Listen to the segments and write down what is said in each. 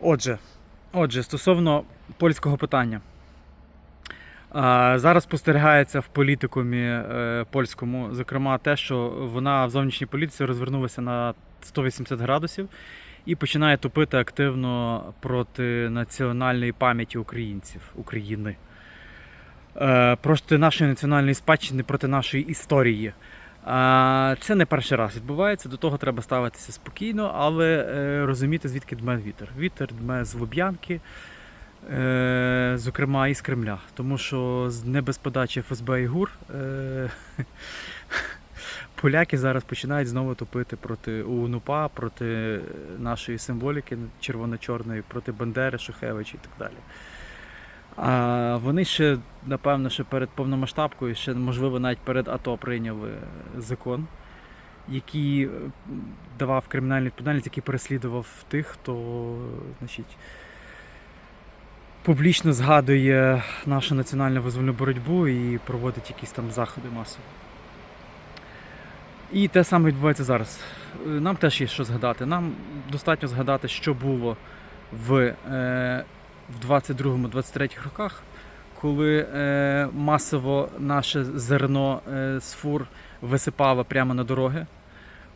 Отже, отже, стосовно польського питання. Зараз спостерігається в політикумі е, польському, зокрема, те, що вона в зовнішній політиці розвернулася на 180 градусів і починає тупити активно проти національної пам'яті українців, України. Е, Проти нашої національної спадщини, проти нашої історії. Це не перший раз відбувається, до того треба ставитися спокійно, але е, розуміти, звідки дме вітер. Вітер дме з Луб'янки, е, зокрема і з Кремля. Тому що не без подачі ФСБ і ГУР е, поляки зараз починають знову топити проти УНУПА, проти нашої символіки червоно-чорної, проти Бандери, Шухевича і так далі. А вони ще, напевно, ще перед повномасштабкою, ще, можливо, навіть перед АТО прийняли закон, який е, давав кримінальну відповідальність, який переслідував тих, хто значить, публічно згадує нашу національну визвольну боротьбу і проводить якісь там заходи масові. І те саме відбувається зараз. Е, Нам теж є що згадати. Нам достатньо згадати, що було в, е, в 22-23 роках, коли е, масово наше зерно е, з фур висипало прямо на дороги,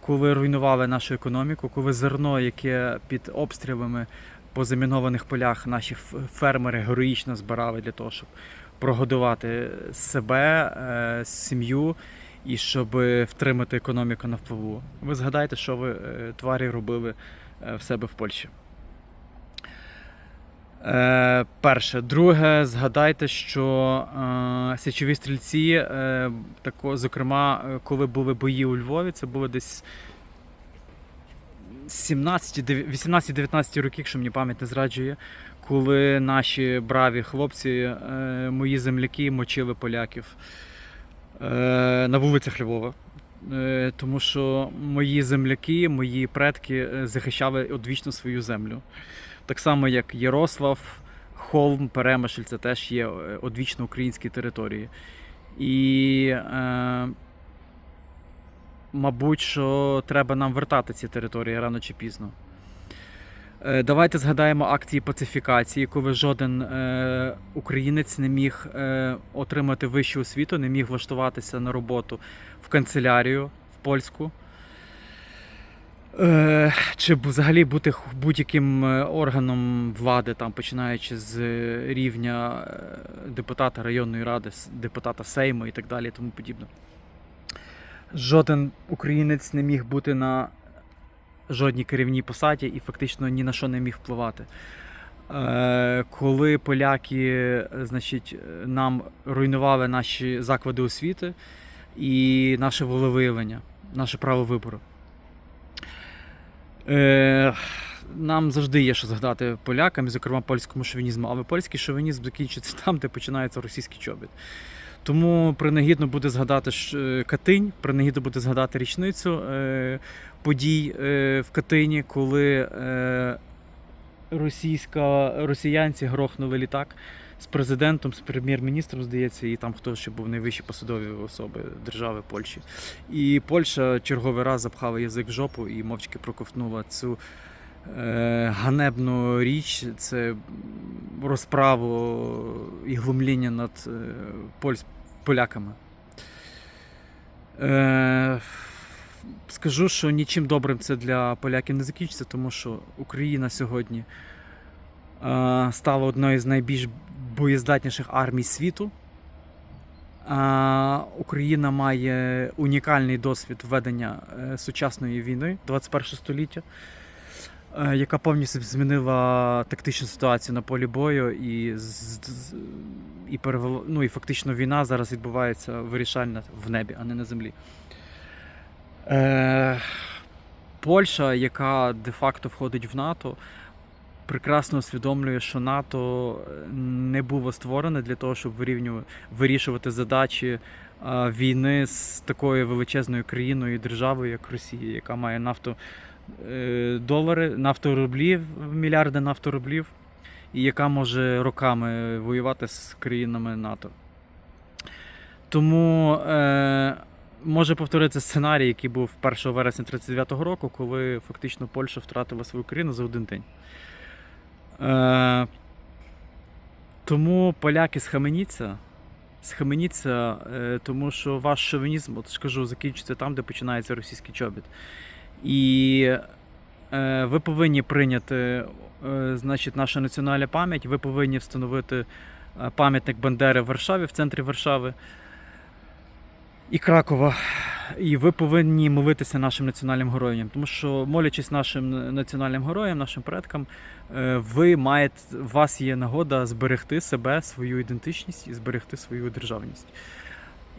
коли руйнували нашу економіку, коли зерно, яке під обстрілами по замінованих полях наші фермери героїчно збирали для того, щоб прогодувати себе, е, сім'ю і щоб втримати економіку на впливу. Ви згадайте, що ви е, тварі робили е, в себе в Польщі. Е, перше. Друге, згадайте, що е, січові стрільці, е, тако, зокрема, е, коли були бої у Львові, це було десь 18-19 років, якщо мені пам'ять не зраджує, коли наші браві хлопці, е, мої земляки, мочили поляків е, на вулицях Львова. Е, Тому що мої земляки, мої предки е, захищали одвічно свою землю. Так само, як Ярослав, Холм, Перемишль, це теж є е, одвічно українські території. І, е, мабуть, що треба нам вертати ці території рано чи пізно. Е, Давайте згадаємо акції пацифікації, коли жоден е, українець не міг е, отримати вищу освіту, не міг влаштуватися на роботу в канцелярію в польську. Е, чи взагалі бути будь-яким е, органом влади, там, починаючи з е, рівня депутата районної ради, депутата Сейму і так далі, і тому подібне. Жоден українець не міг бути на жодній керівній посаді і фактично ні на що не міг впливати. Коли поляки, значить, нам руйнували наші заклади освіти і наше волевиявлення, наше право вибору. Е, нам завжди є що згадати полякам, зокрема польському шовінізму, але польський шовінізм закінчиться там, де починається російський чобіт. Тому принагідно буде згадати е, Катинь, принагідно буде згадати річницю е, подій е, в Катині, коли російська, росіянці грохнули літак з президентом, з прем'єр-міністром, здається, і там хто ще був найвищі посадові особи держави Польщі. І Польща черговий раз запхала язик в жопу і мовчки проковтнула цю е, ганебну річ. Це розправу і глумління над е, поляками. Е, скажу, що нічим добрим це для поляків не закінчиться, тому що Україна сьогодні е, стала одною з найбільш боєздатніших армій світу. А, Україна має унікальний досвід ведення е, сучасної війни 21 століття, е, яка повністю змінила тактичну ситуацію на полі бою і, і, перевела, ну, і фактично війна зараз відбувається вирішальна в небі, а не на землі. Е, Польща, яка де-факто входить в НАТО, прекрасно усвідомлює, що НАТО не було створене для того, щоб вирішувати задачі а, війни з такою величезною країною і державою, як Росія, яка має нафту е, долари, нафторублів, мільярди нафторублів, і яка може роками воювати з країнами НАТО. Тому е, може повторитися сценарій, який був 1 вересня 1939 року, коли фактично Польща втратила свою країну за один день. Е, тому поляки схаменіться. Схаменіться, е, тому що ваш шовінізм, от ж кажу, закінчиться там, де починається російський чобіт. І е, ви повинні прийняти е, значить, наша національна пам'ять, ви повинні встановити е, пам'ятник Бандери в Варшаві, в центрі Варшави і Кракова. І ви повинні молитися нашим національним героям, тому що молячись нашим національним героям, нашим предкам, е, ви маєте, у вас є нагода зберегти себе, свою ідентичність і зберегти свою державність.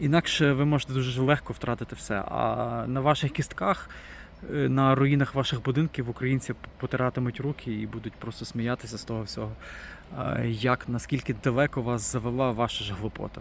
Інакше ви можете дуже легко втратити все. А на ваших кістках, е, на руїнах ваших будинків українці потиратимуть руки і будуть просто сміятися з того всього, як наскільки далеко вас завела ваша ж глупота.